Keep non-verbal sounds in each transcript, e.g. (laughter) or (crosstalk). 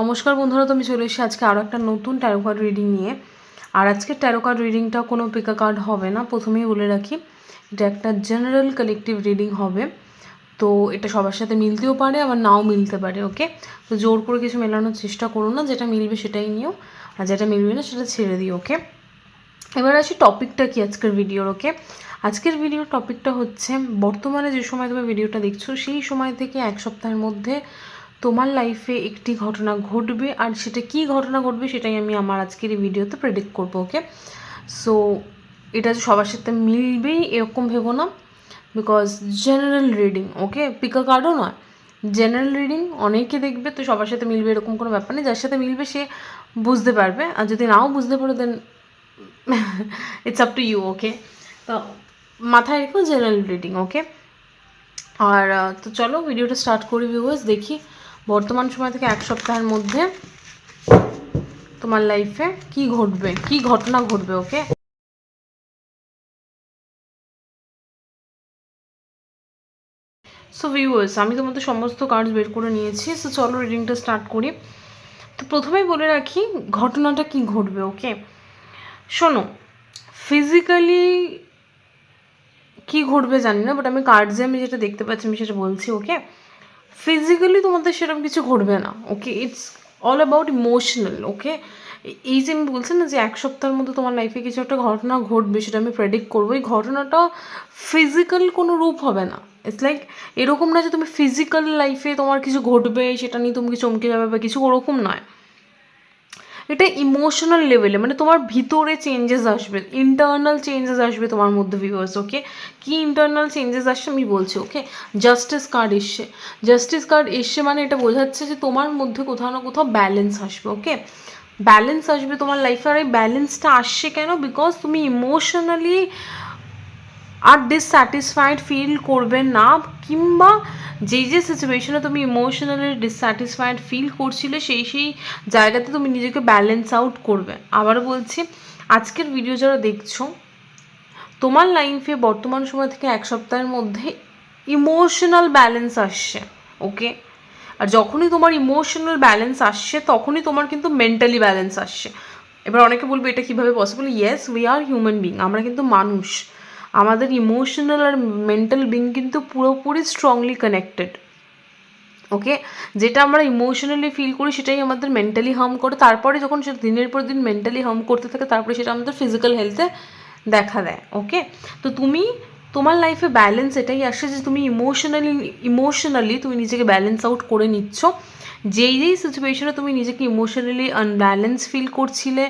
নমস্কার বন্ধুরা তুমি চলে এসেছি আজকে আরও একটা নতুন ট্যারো কার্ড রিডিং নিয়ে। আর আজকের ট্যারো কার্ড রিডিংটা কোনো পিকা কার্ড হবে না, প্রথমেই বলে রাখি, এটা একটা জেনারেল কালেকটিভ রিডিং হবে। তো এটা সবার সাথে মিলতেও পারে, আবার নাও মিলতে পারে ওকে তো জোর করে কিছু মেলানোর চেষ্টা করো না, যেটা মিলবে সেটাই নিও, আর যেটা মিলবে না সেটা ছেড়ে দিও ওকে এবার আসি টপিকটা কি আজকের ভিডিওর ওকে আজকের ভিডিওর টপিকটা হচ্ছে, বর্তমানে যে সময় তুমি ভিডিওটা দেখছ, সেই সময় থেকে এক সপ্তাহের মধ্যে তোমার লাইফে একটি ঘটনা ঘটবে আর সেটা কি ঘটনা ঘটবে সেটাই আমি আমার আজকের এই ভিডিওতে প্রেডিক্ট করব ওকে সো এটা সবার সাথে মিলবেই এরকম ভেবো না বিকজ জেনারেল রিডিং ওকে পিকা কার্ডও নয়। জেনারেল রিডিং অনেকে দেখবে তো সবার সাথে মিলবে এরকম কোনো ব্যাপার নেই। যার সাথে মিলবে সে বুঝতে পারবে। আর যদি নাও বুঝতে পারো then it's up to you okay তো মাথায় রেখো জেনারেল রিডিং ওকে আর তো চলো ভিডিওটা স্টার্ট করি ভিউয়ার্স দেখি। বর্তমান সময় থেকে এক সপ্তাহের মধ্যে তোমার লাইফে কি ঘটবে? কি ঘটনা ঘটবে ওকে সো ভিউয়ার্স আমি তোমাদের সমস্ত কার্ডস বের করে নিয়েছি। সো চলো রিডিংটা স্টার্ট করি। তো প্রথমেই বলে রাখি, ঘটনাটা কি ঘটবে ওকে শোনো ফিজিক্যালি কি ঘটবে জানি না বাট আমি কার্ডসে আমি যেটা দেখতে পাচ্ছি, আমি সেটা বলছি ওকে ফিজিক্যালি তোমাদের সেরকম কিছু ঘটবে না okay it's all about emotional okay এই যে আমি বলছি না যে এক সপ্তাহের মধ্যে তোমার লাইফে কিছু একটা ঘটনা ঘটবে, সেটা আমি প্রেডিক্ট করব এই ঘটনাটা ফিজিক্যাল কোনো রূপ হবে না। ইটস লাইক এরকম না যে তুমি ফিজিক্যাল লাইফে তোমার কিছু ঘটবে, সেটা নিয়ে তুমি কিছু চমকে যাবে বা কিছু ওরকম নয়। এটা ইমোশনাল লেভেলে মানে তোমার ভিতরে চেঞ্জেস আসবে ইন্টারনাল চেঞ্জেস আসবে তোমার মধ্যে ভিউয়ার্স ওকে কী ইন্টারনাল চেঞ্জেস আসছে আমি বলছি ওকে জাস্টিস কার্ড এসছে জাস্টিস কার্ড এসছে মানে এটা বোঝাচ্ছে যে তোমার মধ্যে কোথাও না কোথাও ব্যালেন্স আসবে ওকে ব্যালেন্স আসবে তোমার লাইফে আর এই ব্যালেন্সটা আসছে কেন? বিকজ তুমি ইমোশনালি আর ডিসস্যাটিসফাইড ফিল করবে না কিংবা যে যে সিচুয়েশনে তুমি ইমোশনালি ডিসস্যাটিসফাইড ফিল করছিলে, সেই সেই জায়গাতে তুমি নিজেকে ব্যালেন্স আউট করবে। আবার বলছি, আজকের ভিডিও যারা দেখছ, তোমার লাইফে বর্তমান সময় থেকে এক সপ্তাহের মধ্যে ইমোশনাল ব্যালেন্স আসছে ওকে আর যখনই তোমার ইমোশনাল ব্যালেন্স আসছে, তখনই তোমার কিন্তু মেন্টালি ব্যালেন্স আসছে। এবার অনেকে বলবে, এটা কীভাবে possible yes we are human being আমরা কিন্তু মানুষ। আমাদের ইমোশনাল আর মেন্টাল বিং কিন্তু পুরোপুরি স্ট্রংলি কানেক্টেড ওকে যেটা আমরা ইমোশনালি ফিল করি সেটাই আমাদের মেন্টালি হার্ম করে। তারপরে যখন সেটা দিনের পর দিন মেন্টালি হার্ম করতে থাকে, তারপরে সেটা আমাদের ফিজিক্যাল হেলথে দেখা দেয় ওকে তো তুমি, তোমার লাইফে ব্যালেন্স এটাই আসে যে তুমি ইমোশনালি ইমোশনালি তুমি নিজেকে ব্যালেন্স আউট করে নিচ্ছ। যেই যেই সিচুয়েশনে তুমি নিজেকে ইমোশনালি আনব্যালেন্স ফিল করছিলে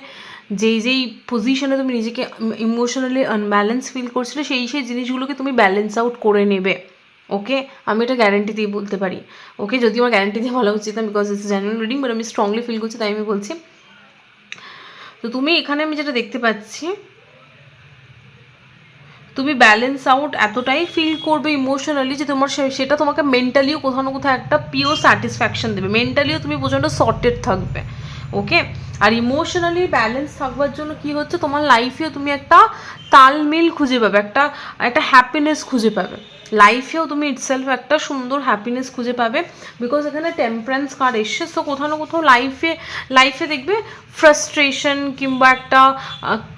যেই যেই পজিশনে তুমি নিজেকে ইমোশনালি আনব্যালেন্স ফিল করছিলে, সেই সেই জিনিসগুলোকে তুমি ব্যালেন্স আউট করে নেবে। ওকে আমি এটা গ্যারেন্টি দিয়ে বলতে পারি। ওকে যদি আমার গ্যারেন্টি দিয়ে বলা উচিত না because it's general reading but আমি স্ট্রংলি ফিল করছি, তাই আমি বলছি। তো তুমি এখানে আমি যেটা দেখতে পাচ্ছি, তুমি ব্যালেন্স আউট এতটাই ফিল করবে ইমোশনালি যে তোমার সেটা তোমাকে মেন্টালিও কোথাও না কোথাও একটা পিওর স্যাটিসফ্যাকশন দেবে। মেন্টালিও তুমি প্রচণ্ড সর্টেড থাকবে। ওকে আর ইমোশনালি ব্যালেন্স থাকবার জন্য কি হচ্ছে? তোমার লাইফেও তুমি একটা তালমিল খুঁজে পাবে, একটা একটা হ্যাপিনেস খুঁজে পাবে। লাইফেও তুমি ইটসেলফ একটা সুন্দর হ্যাপিনেস খুঁজে পাবে বিকজ এখানে টেম্পারেন্স কার্ড এসছে। সো কোথাও না কোথাও লাইফে লাইফে দেখবে ফ্রাস্ট্রেশন কিংবা একটা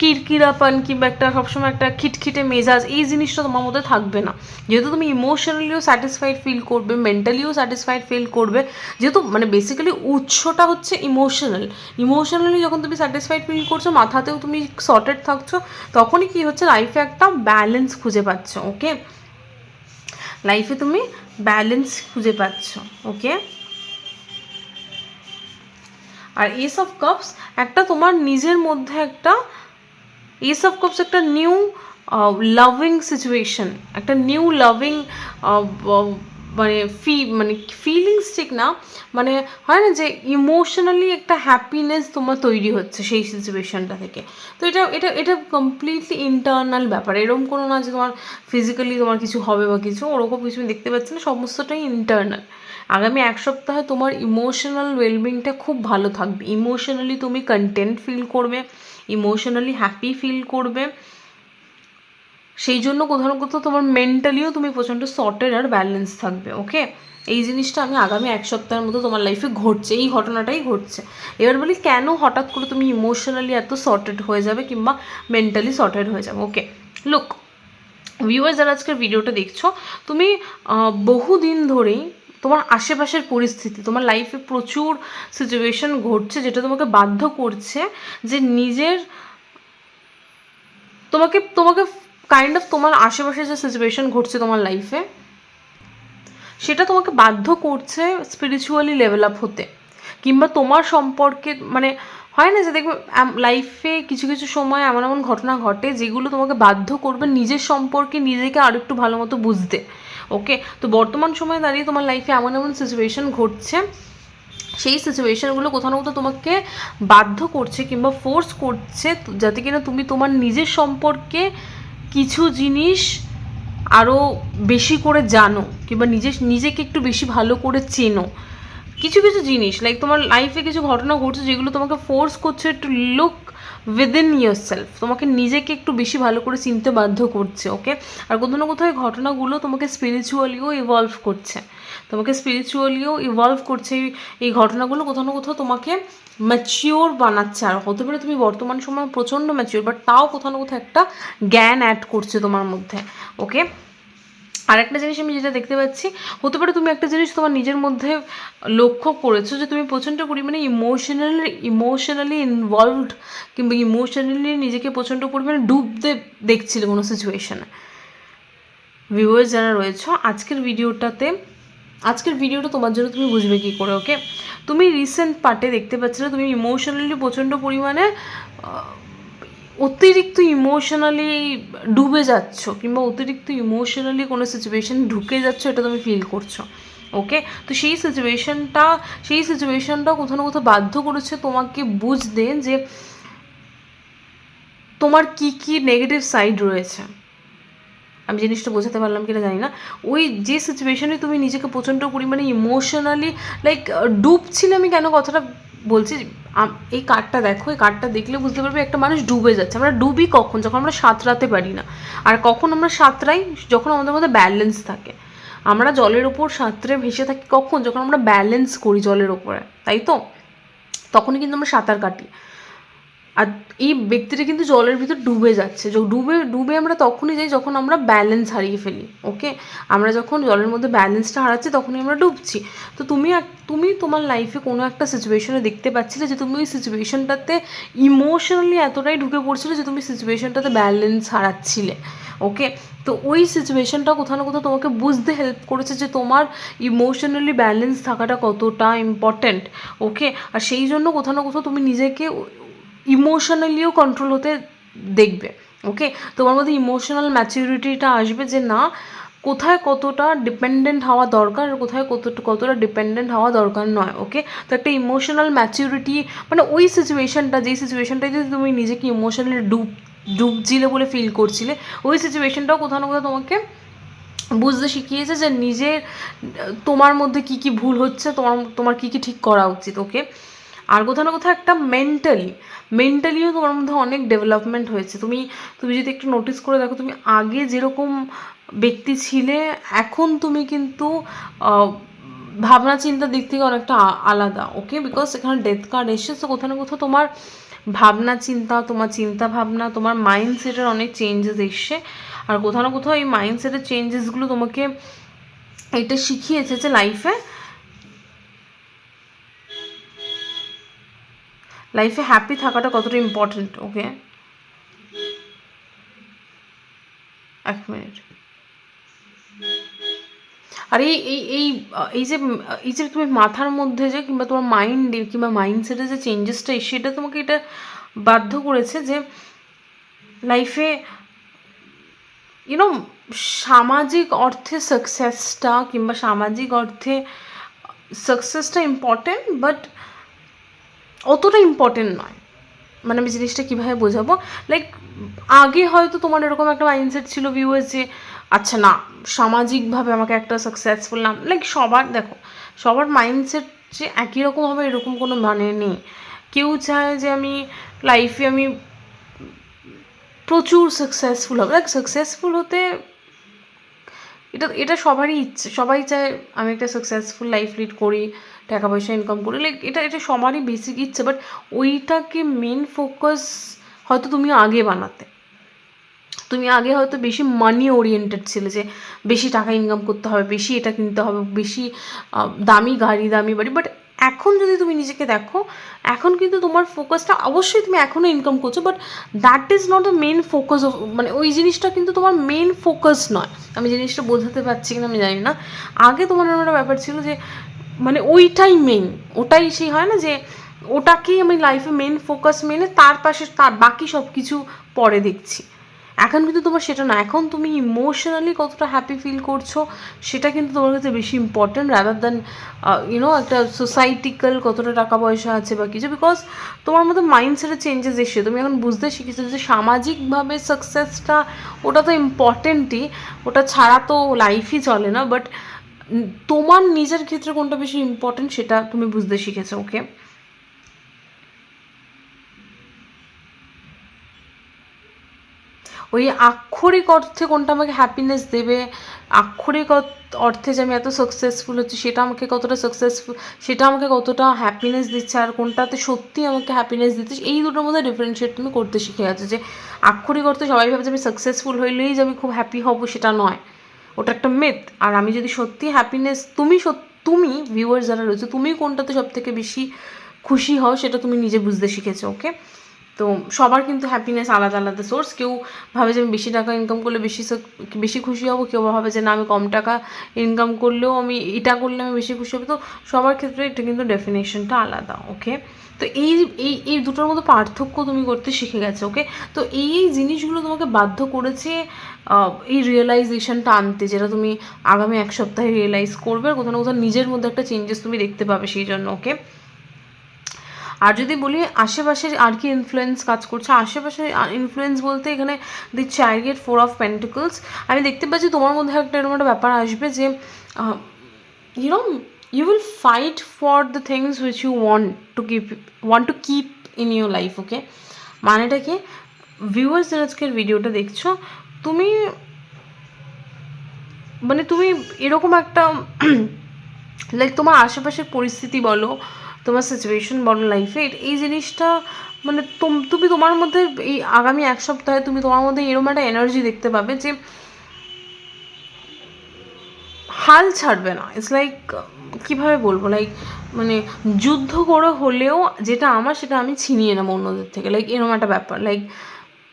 কিরকিরাপন কিংবা একটা সবসময় একটা খিটখিটে মেজাজ, এই জিনিসটা তোমার মধ্যে থাকবে না। যেহেতু তুমি ইমোশনালিও স্যাটিসফাইড ফিল করবে মেন্টালিও স্যাটিসফাইড ফিল করবে, যেহেতু মানে বেসিক্যালি উৎসটা হচ্ছে ইমোশনাল ইমোশনালি যখন তুমি স্যাটিসফাইড ফিল করছ, মাথাতেও তুমি সর্টেড থাকছো, তখনই কি হচ্ছে লাইফে একটা ব্যালেন্স খুঁজে পাচ্ছ ওকে লাইফে তুমি ব্যালেন্স খুঁজে পাচ্ছ ওকে আর এস অফ কাপস একটা তোমার নিজের মধ্যে একটা এস অফ কাপস একটা নিউ লাভিং সিচুয়েশন একটা নিউ লাভিং মানে ফি মানে ফিলিংস ঠিক না মানে হয় না যে ইমোশনালি একটা হ্যাপিনেস তোমার তৈরি হচ্ছে সেই সিচুয়েশনটা থেকে। তো এটা এটা এটা কমপ্লিটলি ইন্টারনাল ব্যাপার। এরকম কোনো না যে তোমার ফিজিক্যালি তোমার কিছু হবে বা কিছু, ওরকম কিছু দেখতে পাচ্ছি না, সমস্তটাই ইন্টারনাল আগামী এক সপ্তাহে তোমার ইমোশনাল ওয়েলবিংটা খুব ভালো থাকবে। ইমোশনালি তুমি কন্টেন্ট ফিল করবে ইমোশনালি হ্যাপি ফিল করবে। সেই জন্য কোথাও না কোথাও তোমার মেন্টালিও তুমি প্রচণ্ড সর্টেড আর ব্যালেন্স থাকবে ওকে এই জিনিসটা আমি আগামী এক সপ্তাহের মতো তোমার লাইফে ঘটছে, এই ঘটনাটাই ঘটছে। এবার বলি, কেন হঠাৎ করে তুমি ইমোশনালি এত সর্টেড হয়ে যাবে কিংবা মেন্টালি সর্টেড হয়ে যাবে ওকে লুক ভিউয়ার যারা আজকের ভিডিওটা দেখছ, তুমি বহুদিন ধরেই তোমার আশেপাশের পরিস্থিতি, তোমার লাইফে প্রচুর সিচুয়েশন ঘটছে যেটা তোমাকে বাধ্য করছে যে নিজের, তোমাকে তোমাকে কাইন্ড অফ তোমার আশেপাশে যে সিচুয়েশন ঘটছে তোমার লাইফে সেটা তোমাকে বাধ্য করছে স্পিরিচুয়ালি লেভেল আপ হতে। কিংবা তোমার সম্পর্কে মানে হয় না যে দেখবে লাইফে কিছু কিছু সময় এমন এমন ঘটনা ঘটে যেগুলো তোমাকে বাধ্য করবে নিজের সম্পর্কে নিজেকে আর একটু ভালো মতো বুঝতে। ওকে তো বর্তমান সময়ে দাঁড়িয়ে তোমার লাইফে এমন এমন সিচুয়েশন ঘটছে, সেই সিচুয়েশনগুলো কোথাও না কোথাও তোমাকে বাধ্য করছে কিংবা ফোর্স করছে, যাতে কিনা তুমি তোমার নিজের সম্পর্কে কিছু জিনিস আরও বেশি করে জানো, কিংবা নিজে, নিজেকে একটু বেশি ভালো করে চেনো। কিছু কিছু জিনিস লাইক তোমার লাইফে কিছু ঘটনা ঘটছে যেগুলো তোমাকে ফোর্স করছে to look within yourself তোমাকে নিজেকে একটু বেশি ভালো করে চিনতে বাধ্য করছে ওকে আর কোথাও না কোথাও ঘটনাগুলো তোমাকে স্পিরিচুয়ালিও ইভলভ করছে। তোমাকে স্পিরিচুয়ালিও ইভলভ করছে এই ঘটনাগুলো কোথাও না কোথাও তোমাকে ম্যাচিওর বানাচ্ছে আর। হতে পারে তুমি বর্তমান সময় প্রচণ্ড ম্যাচিওর বাট তাও কোথাও না কোথাও একটা জ্ঞান অ্যাড করছে তোমার মধ্যে ওকে আর একটা জিনিস আমি যেটা দেখতে পাচ্ছি, হতে পারে তুমি একটা জিনিস তোমার নিজের মধ্যে লক্ষ্য করেছ যে তুমি প্রচণ্ড পরিমাণে ইমোশনালি ইমোশনালি ইনভলভড কিংবা ইমোশনালি নিজেকে প্রচণ্ড পরিমাণে ডুবতে দেখছিলে কোনো সিচুয়েশনে ভিউয়ার্স যারা রয়েছে, আজকের ভিডিওটাতে আজকের ভিডিওটা তোমার জন্য তুমি বুঝবে কী করে ওকে তুমি রিসেন্ট পার্টে দেখতে পাচ্ছিলে, তুমি ইমোশনালি প্রচণ্ড পরিমাণে অতিরিক্ত ইমোশনালি ডুবে যাচ্ছ, কিংবা অতিরিক্ত ইমোশনালি কোনো সিচুয়েশন ঢুকে যাচ্ছ, এটা তুমি ফিল করছ ওকে তো সেই সিচুয়েশনটা সেই সিচুয়েশনটা কোথাও না কোথাও বাধ্য করেছে তোমাকে বুঝতে যে তোমার কি কি নেগেটিভ সাইড রয়েছে। আমি জিনিসটা বোঝাতে পারলাম কিনা জানি না। ওই যে সিচুয়েশনে তুমি নিজেকে প্রচণ্ড পরিমাণে ইমোশনালি লাইক ডুবছিলে আমি কেন কথাটা বলছি? এই কার্ডটা দেখো, এই কার্ডটা দেখলে বুঝতে পারবে একটা মানুষ ডুবে যাচ্ছে। আমরা ডুবি কখন? যখন আমরা সাঁতরাতে পারি না। আর কখন আমরা সাঁতরাই? যখন আমাদের মধ্যে ব্যালেন্স থাকে। আমরা জলের ওপর সাঁতরে ভেসে থাকি কখন? যখন আমরা ব্যালেন্স করি জলের ওপরে তাই তো? তখনই কিন্তু আমরা সাঁতার কাটি। আর এই ব্যক্তিটা কিন্তু জলের ভিতর ডুবে যাচ্ছে। ডুবে ডুবে আমরা তখনই যাই যখন আমরা ব্যালেন্স হারিয়ে ফেলি ওকে আমরা যখন জলের মধ্যে ব্যালেন্সটা হারাচ্ছি তখনই আমরা ডুবছি। তো তুমি তুমি তোমার লাইফে কোনো একটা সিচুয়েশনে দেখতে পাচ্ছিলে যে তুমি ওই সিচুয়েশনটাতে ইমোশনালি এতটাই ঢুকে পড়ছিলে যে তুমি সিচুয়েশনটাতে ব্যালেন্স হারাচ্ছিলে ওকে তো ওই সিচুয়েশনটা কোথাও না কোথাও তোমাকে বুঝতে হেল্প করেছে যে তোমার ইমোশনালি ব্যালেন্স থাকাটা কতটা ইম্পর্ট্যান্ট ওকে আর সেই জন্য কোথাও না কোথাও তুমি নিজেকে ইমোশনালিও কন্ট্রোল হতে দেখবে ওকে তোমার মধ্যে ইমোশনাল ম্যাচিউরিটিটা আসবে যে না, কোথায় কতটা ডিপেন্ডেন্ট হওয়া দরকার আর কোথায় কত, কতটা ডিপেন্ডেন্ট হওয়া দরকার নয় ওকে তো একটা ইমোশনাল ম্যাচিউরিটি মানে ওই সিচুয়েশনটা যেই সিচুয়েশনটাতে তুমি নিজেকে ইমোশনালি ডুব, ডুবছিলে বলে ফিল করছিলে, ওই সিচুয়েশনটাও কোথাও না কোথাও তোমাকে বুঝতে শিখিয়েছে যে নিজের, তোমার মধ্যে কি কি ভুল হচ্ছে, তোমার তোমার কি কি ঠিক করা উচিত ওকে আর কোথাও না কোথাও একটা মেন্টালি মেন্টালিও তোমার মধ্যে অনেক ডেভেলপমেন্ট হয়েছে। তুমি তুমি যদি একটু নোটিস করে দেখো, তুমি আগে যেরকম ব্যক্তি ছিলে, এখন তুমি কিন্তু ভাবনা চিন্তার দিক থেকে অনেকটা আলাদা ওকে বিকজ এখানে ডেথ কার্ড এসছে, তো কোথাও না কোথাও তোমার ভাবনা চিন্তা, তোমার চিন্তা ভাবনা, তোমার মাইন্ডসেটের অনেক চেঞ্জেস এসছে। আর কোথাও না কোথাও এই মাইন্ডসেটের চেঞ্জেসগুলো তোমাকে এটা শিখিয়েছে যে লাইফে লাইফে হ্যাপি থাকাটা কতটা ইম্পর্টেন্ট ওকে এক মিনিট আর এই এই এই যে এই যে তুমি মাথার মধ্যে যে কিংবা তোমার মাইন্ডে কিংবা মাইন্ডসেটে যে চেঞ্জেসটা এসে, এটা তোমাকে এটা বাধ্য করেছে যে লাইফে ইউনো সামাজিক অর্থে সাকসেসটা কিংবা সামাজিক অর্থে সাকসেসটা ইম্পর্টেন্ট বাট অতটা ইম্পর্টেন্ট নয়। মানে আমি জিনিসটা কীভাবে বোঝাবো? লাইক আগে হয়তো তোমার এরকম একটা মাইন্ডসেট ছিল ভিউয়ার্স যে আচ্ছা না, সামাজিকভাবে আমাকে একটা সাকসেসফুল নাম লাইক সবার, দেখো, সবার মাইন্ডসেট যে একই রকম হবে এরকম কোনো মানে নেই। কেউ চায় যে আমি লাইফে আমি প্রচুর সাকসেসফুল হবে। লাইক সাকসেসফুল হতে এটা এটা সবারই ইচ্ছে। সবাই চায় আমি একটা সাকসেসফুল লাইফ লিড করি। টাকা পয়সা ইনকাম করি লাইক এটা এটা সবারই বেসিক ইচ্ছে বাট ওইটাকে মেন ফোকাস হয়তো তুমি আগে বানাতে। তুমি আগে হয়তো বেশি মানি ওরিয়েন্টেড ছিলে যে বেশি টাকা ইনকাম করতে হবে, বেশি এটা কিনতে হবে, বেশি দামি গাড়ি, দামি বাড়ি বাট এখন যদি তুমি নিজেকে দেখো, এখন কিন্তু তোমার ফোকাসটা অবশ্যই তুমি এখনও ইনকাম করছ but that is not the main focus of মানে ওই জিনিসটা কিন্তু তোমার মেন ফোকাস নয়। আমি জিনিসটা বোঝাতে পারছি কিনা আমি জানি না। আগে তোমার একটা ব্যাপার ছিল যে মানে ওইটাই মেন ওটাই সেই হয় না যে ওটাকেই আমি লাইফে মেন ফোকাস মেনে তার পাশে তার বাকি সব কিছু পরে দেখছি। এখন কিন্তু তোমার সেটা না, এখন তুমি ইমোশনালি কতটা হ্যাপি ফিল করছ সেটা কিন্তু তোমার কাছে বেশি ইম্পর্টেন্ট রাদার দ্যান ইউনো একটা সোসাইটিক্যাল কতটা টাকা পয়সা আছে বা কিছু বিকজ তোমার মধ্যে মাইন্ডসেটের চেঞ্জেস এসে তুমি এখন বুঝতে শিখেছো যে সামাজিকভাবে সাকসেসটা ওটা তো ইম্পর্টেন্টই ওটা ছাড়া তো লাইফই চলে না বাট তোমার নিজের ক্ষেত্রে কোনটা বেশি ইম্পর্টেন্ট সেটা তুমি বুঝতে শিখেছো ওকে ওই আক্ষরিক অর্থে কোনটা আমাকে হ্যাপিনেস দেবে, আক্ষরিক অর্থ- যে আমি এত সাকসেসফুল হচ্ছি, সেটা আমাকে কতটা সাকসেসফুল সেটা আমাকে কতটা হ্যাপিনেস দিচ্ছে, আর কোনটাতে সত্যি আমাকে হ্যাপিনেস দিচ্ছে, এই দুটোর মধ্যে ডিফারেন্সিয়েট তুমি করতে শিখে গেছো যে আক্ষরিক অর্থে সবাই ভাবে যে আমি সাকসেসফুল হইলেই যে আমি খুব হ্যাপি হব সেটা নয়। ওটা একটা মেথ আর আমি যদি সত্যি হ্যাপিনেস তুমি তুমি ভিউয়ার্স যারা রয়েছে, তুমি কোনটাতে সব থেকে বেশি খুশি হও সেটা তুমি নিজে বুঝতে শিখেছো ওকে তো সবার কিন্তু হ্যাপিনেস আলাদা আলাদা সোর্স কেউ ভাবে যে আমি বেশি টাকা ইনকাম করলে বেশি বেশি খুশি হব, কেউ ভাবে যে না, আমি কম টাকা ইনকাম করলেও আমি, এটা করলে আমি বেশি খুশি হব। তো সবার ক্ষেত্রে এটা কিন্তু ডেফিনেশনটা আলাদা ওকে তো এই এই এই দুটোর মধ্যে পার্থক্য তুমি করতে শিখে গেছো ওকে তো এই এই জিনিসগুলো তোমাকে বাধ্য করেছে এই রিয়েলাইজেশনটা আনতে, যেটা তুমি আগামী এক সপ্তাহে রিয়েলাইজ করবে আর কোথাও না কোথাও নিজের মধ্যে একটা চেঞ্জেস তুমি দেখতে পাবে সেই জন্য ওকে আর যদি বলি আশেপাশের আর কি ইনফ্লুয়েন্স কাজ করছে আশেপাশের ইনফ্লুয়েন্স বলতে এখানে the chariot four of pentacles আমি দেখতে পাচ্ছি তোমার মধ্যে একটা এরকম একটা ব্যাপার আসবে যে you know you will fight for the things which you want to keep want to keep in your life okay মানেটা কি? ভিউয়ার্স আজকের ভিডিওটা দেখছ? তুমি মানে তুমি এরকম একটা (clears throat) লাইক তোমার আশেপাশের পরিস্থিতি বলো, তোমার সিচুয়েশন বলো লাইফে এই জিনিসটা মানে তুমি তোমার মধ্যে এই আগামী এক সপ্তাহে তুমি তোমার মধ্যে এরকম একটা এনার্জি দেখতে পাবে যে হাল ছাড়বে না। ইটস লাইক কীভাবে বলব? লাইক মানে যুদ্ধ করে হলেও যেটা আমার সেটা আমি ছিনিয়ে নেব অন্যদের থেকে। লাইক এরকম একটা ব্যাপার। লাইক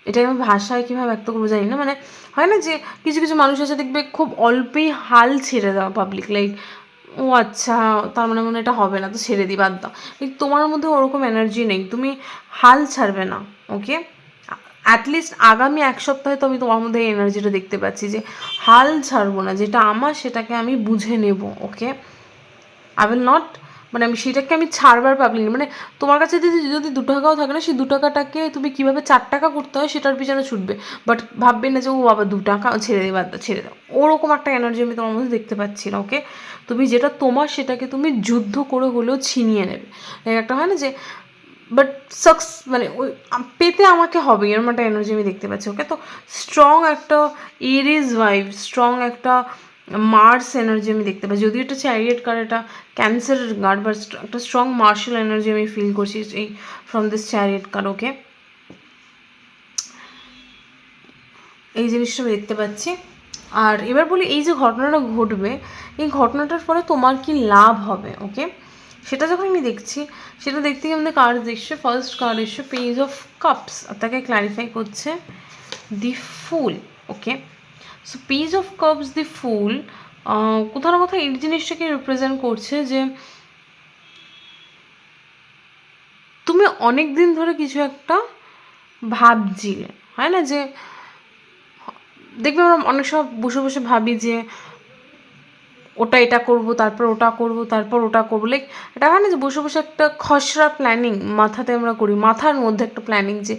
এটা আমি ভাষায় কীভাবে ব্যক্ত করব জানি না। মানে হয় না যে কিছু কিছু মানুষ আছে দেখবে খুব অল্পেই হাল ছেড়ে দেওয়া পাবলিক লাইক ও আচ্ছা তার মানে মনে এটা হবে না, তো ছেড়ে দিই বাদ দাও। কিন্তু তোমার মধ্যে ওরকম এনার্জি নেই। তুমি হাল ছাড়বে না ওকে অ্যাটলিস্ট আগামী এক সপ্তাহে তো আমি তোমার মধ্যে এনার্জিটা দেখতে পাচ্ছি যে হাল ছাড়বো না। যেটা আমার সেটাকে আমি বুঝে নেব ওকে আই উইল নট মানে আমি সেটাকে আমি ছাড়বার পাবলিক মানে তোমার কাছে যদি যদি দু টাকাও থাকে না, সেই দু টাকাটাকে তুমি কীভাবে চার টাকা করতে হয় সেটার পিছনে ছুটবে। বাট ভাববে না যে, ও বাবা, দু টাকা ছেড়ে দেবে ছেড়ে দাও। ওরকম একটা এনার্জি আমি তোমার মধ্যে দেখতে পাচ্ছি না ওকে তুমি যেটা তোমার সেটাকে তুমি যুদ্ধ করে হলেও ছিনিয়ে নেবে। একটা হয় না যে বাট সাকস মানে ওই পেতে আমাকে হবে এরকম একটা এনার্জি আমি দেখতে পাচ্ছি ওকে তো স্ট্রং একটা এরিজ ভাইব স্ট্রং একটা মার্স এনার্জি আমি দেখতে পাচ্ছি। যদিও এটা চ্যারিয়েট কার এটা ক্যান্সারের গার্ড বা একটা স্ট্রং মার্শাল এনার্জি আমি ফিল করছি এই ফ্রম দিস চ্যারিয়েট কার ওকে এই জিনিসটা আমি দেখতে পাচ্ছি। আর এবার বলি এই যে ঘটনাটা ঘটবে, এই ঘটনাটার ফলে তোমার কি লাভ হবে ওকে সেটা যখন আমি দেখছি, সেটা দেখতে গিয়ে আমাদের কার্ড দেখছে ফার্স্ট কার্ড এসছে পেজ অফ কাপস তাকে ক্ল্যারিফাই করছে the fool okay so page of cups the fool কোথাও না কোথাও এই জিনিসটাকে রিপ্রেজেন্ট করছে যে তুমি অনেক দিন ধরে কিছু একটা ভাবছিলে, হয় না? যে দেখবে আমরা অনেক সময় বসে বসে ভাবি যে ওটা এটা করব, তারপর ওটা করব, তারপর ওটা করব। লাইক এটা হয় না যে বসে বসে একটা খসড়া প্ল্যানিং মাথাতে আমরা করি, মাথার মধ্যে একটা প্ল্যানিং যে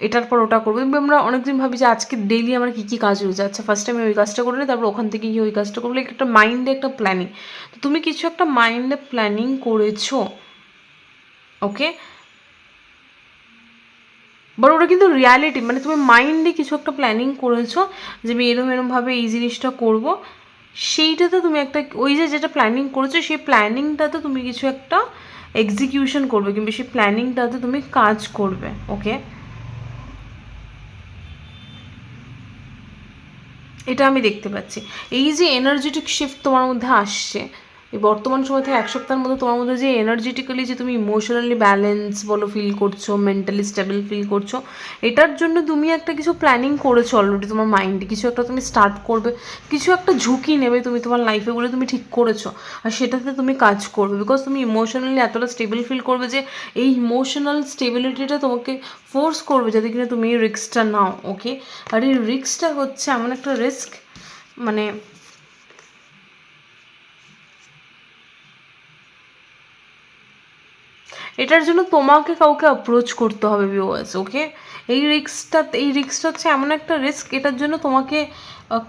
এটার পর ওটা করব। আমরা অনেকদিন ভাবি যে আজকে ডেইলি আমার কী কী কাজ রয়েছে। আচ্ছা ফার্স্টে আমি ওই কাজটা করলে, তারপর ওখান থেকে গিয়ে ওই কাজটা করব। লাইক একটা মাইন্ডে একটা প্ল্যানিং তো তুমি কিছু একটা মাইন্ডে প্ল্যানিং করেছ ওকে বাট ওটা কিন্তু রিয়ালিটি মানে তুমি মাইন্ডে কিছু একটা প্ল্যানিং করেছ যে আমি এরম এরমভাবে এই জিনিসটা করব। সেইটাতে তুমি একটা, ওই যে যেটা প্ল্যানিং করেছ, সেই প্ল্যানিংটাতে তুমি কিছু একটা এক্সিকিউশন করবে, কিংবা সেই প্ল্যানিংটাতে তুমি কাজ করবে ওকে এটা আমি দেখতে পাচ্ছি। এই যে এনার্জেটিক শিফট তোমার মধ্যে আসছে এই বর্তমান সময় থেকে এক সপ্তাহের মধ্যে তোমার মধ্যে যে এনার্জেটিক্যালি যে তুমি ইমোশনালি ব্যালেন্স বলো ফিল করছ মেন্টালি স্টেবল ফিল করছ, এটার জন্য তুমি একটা কিছু প্ল্যানিং করেছ অলরেডি তোমার মাইন্ডে কিছু একটা তুমি স্টার্ট করবে, কিছু একটা ঝুঁকি নেবে তুমি তোমার লাইফে বলে তুমি ঠিক করেছ। আর সেটাতে তুমি কাজ করবে বিকজ তুমি ইমোশনালি এতটা স্টেবল ফিল করবে যে এই ইমোশনাল স্টেবিলিটিটা তোমাকে ফোর্স করবে যাতে কিনা তুমি এই রিস্কটা নাও ওকে আর এই রিস্কটা হচ্ছে এমন একটা রিস্ক মানে এটার জন্য তোমাকে কাউকে অ্যাপ্রোচ করতে হবে ভিউয়ার্স ওকে এই রিস্কটা এই রিস্কটা হচ্ছে এমন একটা রিস্ক এটার জন্য তোমাকে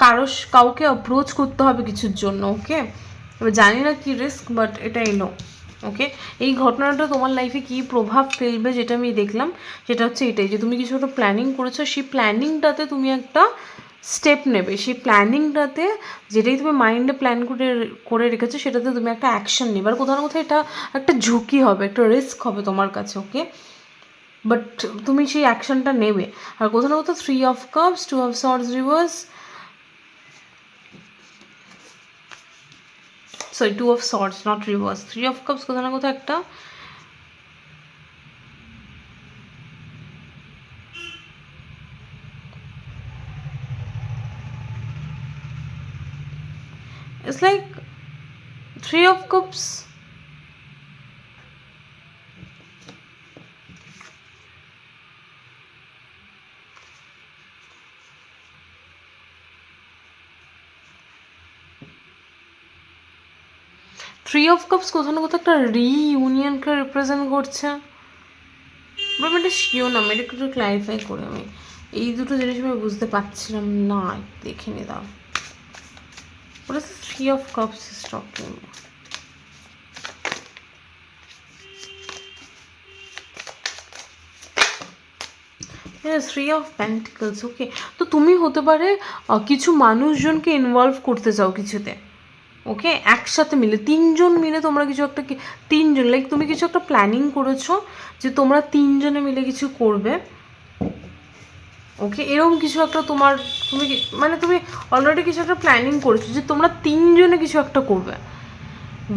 কারও কাউকে অ্যাপ্রোচ করতে হবে কিছুর জন্য ওকে এবার জানি না কি রিস্ক বাট এটা এলো ওকে এই ঘটনাটা তোমার লাইফে কী প্রভাব ফেলবে যেটা আমি দেখলাম, সেটা হচ্ছে এটাই যে তুমি কিছু একটা প্ল্যানিং করেছ, সেই প্ল্যানিংটাতে তুমি একটা স্টেপ নেবে। সেই প্ল্যানিংটাতে যেটাই তুমি মাইন্ডে প্ল্যান করে করে রেখেছো, সেটাতে তুমি একটা অ্যাকশন নেবে। আর কোথাও না কোথাও এটা একটা ঝুঁকি হবে, একটা রিস্ক হবে তোমার কাছে ওকে বাট তুমি সেই অ্যাকশনটা নেবে। আর কোথাও না কোথাও three of cups two of swords reverse sorry two of swords not reverse three of cups কোথাও না কোথাও একটা It's like three of cups. Three of cups কোথাও না কোথাও একটা রিইউনিয়নকে রিপ্রেজেন্ট করছে। আমি এটা শিওর না আমি এটা একটু ক্লারিফাই করে আমি। এই দুটো জিনিস আমি বুঝতে পারছিলাম না, দেখে নি দাও Three of Cups is talking? Three of pentacles okay তো তুমি হতে পারে কিছু মানুষজনকে ইনভলভ করতে চাও কিছুতে ওকে একসাথে মিলে, তিনজন মিলে তোমরা কিছু একটা তিনজন লাইক তুমি কিছু একটা প্ল্যানিং করেছ যে তোমরা তিনজনে মিলে কিছু করবে ওকে এরকম কিছু একটা তোমার, তুমি মানে তুমি অলরেডি কিছু একটা প্ল্যানিং করেছ যে তোমরা তিনজনে কিছু একটা করবে।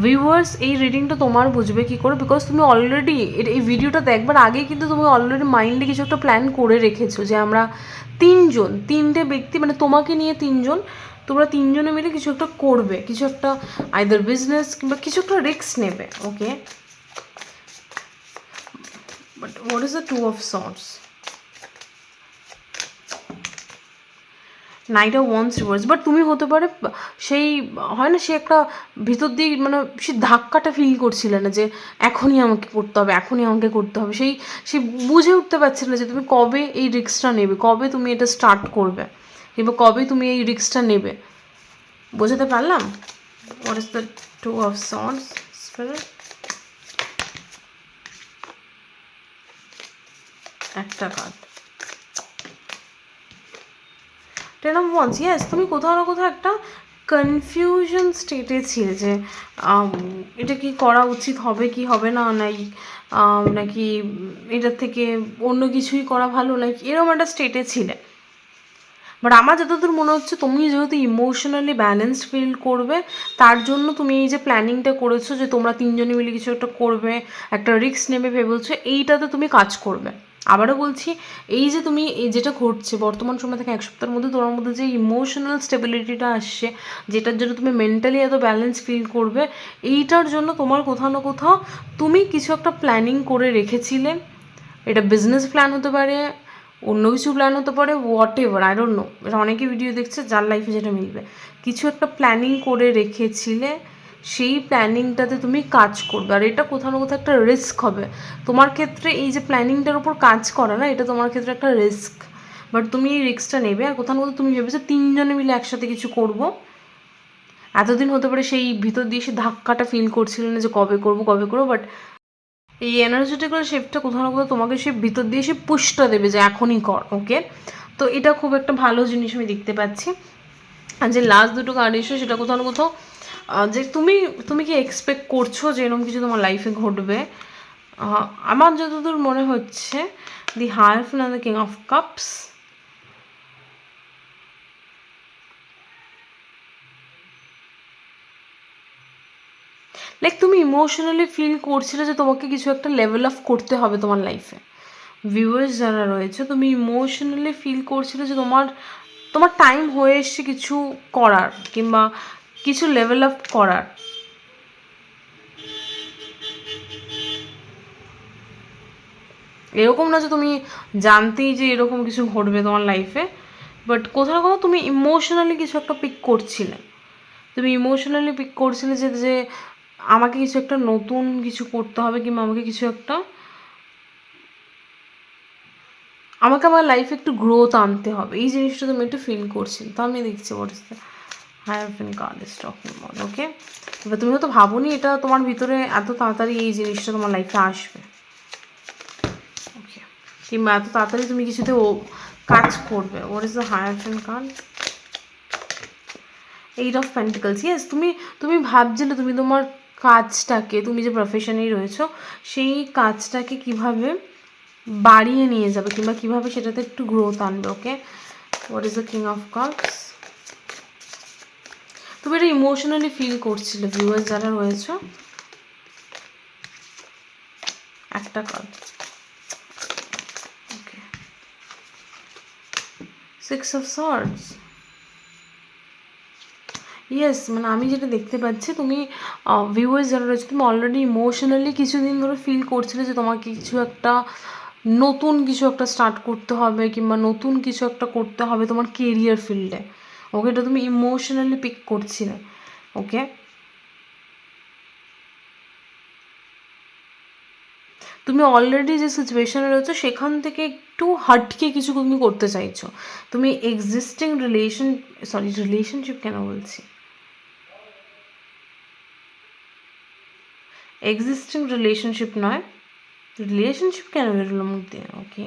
ভিউয়ার্স এই রিডিংটা তোমার বুঝবে কি করে? বিকজ তুমি অলরেডি এই ভিডিওটা দেখবার আগেই কিন্তু তুমি অলরেডি মাইন্ডে কিছু একটা প্ল্যান করে রেখেছো যে আমরা তিনজন, তিনটে ব্যক্তি মানে তোমাকে নিয়ে তিনজন, তোমরা তিনজনে মিলে কিছু একটা করবে। কিছু একটা আইদার বিজনেস কিংবা কিছু একটা রিস্ক নেবে okay but what is the two of swords knight of wands reverse but তুমি হতে পারে, সেই, হয় না, সে একটা ভিতর দিয়ে মানে সে ধাক্কাটা ফিল করছিলে না যে এখনই আমাকে করতে হবে, এখনই আমাকে করতে হবে। সেই, সে বুঝে উঠতে পারছে না যে তুমি কবে এই রিক্সটা নেবে, কবে তুমি এটা স্টার্ট করবে, কিংবা কবে তুমি এই রিক্সটা নেবে। বোঝাতে পারলাম? What is the two of swords একটা card ten of wands yes তুমি কোথাও না কোথাও একটা কনফিউশন স্টেটে ছিলে যে এটা কি করা উচিত হবে কি হবে না? নাই নাকি এটার থেকে অন্য কিছুই করা ভালো? নাকি এরকম একটা স্টেটে ছিলে। বাট আমার যতদূর মনে হচ্ছে, তুমি যেহেতু ইমোশনালি ব্যালেন্সড ফিল করবে, তার জন্য তুমি এই যে প্ল্যানিংটা করেছ যে তোমরা তিনজনে মিলে কিছু একটা করবে, একটা রিস্ক নেবে, ভেবেছো, এইটাতে তুমি কাজ করবে। আবারও বলছি, এই যে তুমি যেটা ঘটছে বর্তমান সময় থেকে এক সপ্তাহের মধ্যে তোমার মধ্যে যে ইমোশনাল স্টেবিলিটিটা আসছে, যেটার জন্য তুমি মেন্টালি এত ব্যালেন্স ফিল করবে, এইটার জন্য তোমার কোথাও না কোথাও তুমি কিছু একটা প্ল্যানিং করে রেখেছিলে। এটা বিজনেস প্ল্যান হতে পারে, অন্য কিছু প্ল্যান হতে পারে whatever I don't know এটা অনেকে ভিডিও দেখছে, যার লাইফে যেটা মিলবে। কিছু একটা প্ল্যানিং করে রেখেছিলে সেই প্ল্যানিংটাতে তুমি কাজ করবে, আর এটা কোথাও না কোথাও একটা রিস্ক হবে। তোমার ক্ষেত্রে এই যে প্ল্যানিংটার উপর কাজ করা না, এটা তোমার ক্ষেত্রে একটা রিস্ক বাট তুমি এই রিস্কটা নেবে, আর কোথাও না কোথাও তুমি ভেবেছো তিনজনে মিলে একসাথে কিছু করব। এতদিন হতে পারে সেই ভিতর দিয়ে সে ধাক্কাটা ফিল করছিলে না যে কবে করব কবে করব বাট এই এনার্জেটিক্যাল শেপটা কোথাও না কোথাও তোমাকে সে ভিতর দিয়ে সে পুশটা দেবে যে এখনই কর ওকে তো এটা খুব একটা ভালো জিনিস আমি দেখতে পাচ্ছি। আর যে লাস্ট দুটো কার্ড এসে সেটা কোথাও না কোথাও যে তুমি তুমি কি এক্সপেক্ট করছ যে এরকম কিছু তোমার লাইফে ঘটবে? আমার যতদূর মনে হচ্ছে the higher fan the king of cups like তুমি ইমোশনালি ফিল করছিলে যে তোমাকে কিছু একটা লেভেল আপ করতে হবে তোমার লাইফে ভিউয়ার্স যারা রয়েছে, তুমি ইমোশনালি ফিল করছিলে যে তোমার তোমার টাইম হয়ে এসছে কিছু করার, কিংবা কিছু লেভেল আপ করার। এরকম না যে তুমি জানতেই যে এরকম কিছু ঘটবে তোমার লাইফে বাট কোথাও না কোথাও তুমি ইমোশনালি কিছু একটা পিক করছিলে। তুমি ইমোশনালি পিক করছিলে যে যে আমাকে কিছু একটা নতুন কিছু করতে হবে কিংবা আমাকে কিছু একটা, আমাকে আমার লাইফে একটু গ্রোথ আনতে হবে। এই জিনিসটা তুমি একটু ফিল করছি তো আমি দেখছি what is the higher fin card is talking about okay এবার তুমি হয়তো ভাবোনি এটা তোমার ভিতরে এত তাড়াতাড়ি এই জিনিসটা তোমার লাইফে আসবে। ওকে কিংবা এত তাড়াতাড়ি তুমি কিছুতে ও কাজ করবে। What is the higher fin card eight of pentacles yes তুমি তুমি ভাবছিলে তুমি তোমার কাজটাকে, তুমি যে প্রফেশনেই রয়েছো, সেই কাজটাকে কীভাবে বাড়িয়ে নিয়ে যাবে কিংবা কীভাবে সেটাতে একটু গ্রোথ আনবে okay what is the king of cups তুমি এটা ইমোশনালি ফিল করছিলে ভিউয়ার্স যারা রয়েছে। একটা card okay six of swords yes মানে আমি যেটা দেখতে পাচ্ছি, তুমি ভিউয়ার্স যারা রয়েছে, তুমি অলরেডি ইমোশনালি কিছুদিন ধরে ফিল করছিলে যে তোমাকে কিছু একটা নতুন কিছু একটা স্টার্ট করতে হবে কিংবা নতুন কিছু একটা করতে হবে তোমার কেরিয়ার ফিল্ডে ওকে এটা তুমি ইমোশনালি পিক করছি না ওকে? তুমি অলরেডি যে সিচুয়েশনে রয়েছো, সেখান থেকে একটু হাটকে কিছু তুমি করতে চাইছো। তুমি এক্সিস্টিং রিলেশন সরি রিলেশনশিপ কেন বলছি? এক্সিস্টিং রিলেশনশিপ নয় রিলেশনশিপ কেন বেরোলো মুখ দিয়ে? ওকে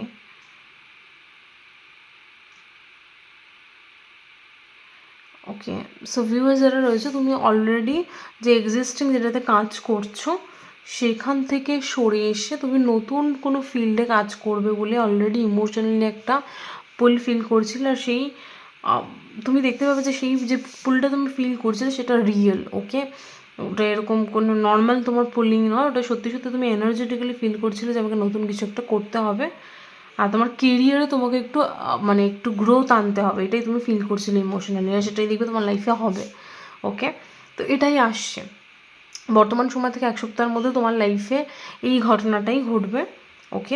ওকে সো ভিউয়ার্স যারা রয়েছে, তুমি অলরেডি যে এক্সিস্টিং যেটাতে কাজ করছ, সেখান থেকে সরে এসে তুমি নতুন কোনো ফিল্ডে কাজ করবে বলে অলরেডি ইমোশনালি একটা পুল ফিল করছিলে আর সেই তুমি দেখতে পাবে যে সেই যে পুলটা তুমি ফিল করছিলে সেটা রিয়েল ওকে ওটা এরকম কোনো নর্মাল তোমার পুলিং নয়, ওটা সত্যি সত্যি তুমি এনার্জেটিক্যালি ফিল করছিলে যে আমাকে নতুন কিছু একটা করতে হবে। আর তোমার কেরিয়ারে তোমাকে একটু মানে একটু গ্রোথ আনতে হবে। এটাই তুমি ফিল করছিলে ইমোশনালি আর সেটাই দেখবে তোমার লাইফে হবে। ওকে তো এটাই আসছে। বর্তমান সময় থেকে এক সপ্তাহের মধ্যে তোমার লাইফে এই ঘটনাটাই ঘটবে। ওকে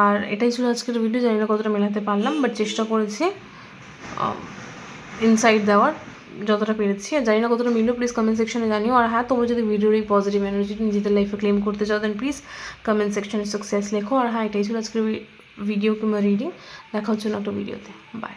আর এটাই ছিল আজকের ভিডিও জানি না কতটা মেলাতে পারলাম বাট চেষ্টা করেছি ইনসাইট দেওয়ার যতটা পেরেছি। আর জানি না কতটা মিললো প্লিজ কমেন্ট সেকশনে জানিও। আর হ্যাঁ তোমরা যদি ভিডিওর এই পজিটিভ এনার্জি নিজেদের লাইফে ক্লেম করতে চাও দেন প্লিজ কমেন্ট সেকশনে সাকসেস লেখো। আর হ্যাঁ এটাই ছিল আজকের ভিডিও কিংবা রিডিং দেখা হচ্ছে না একটা ভিডিওতে বাই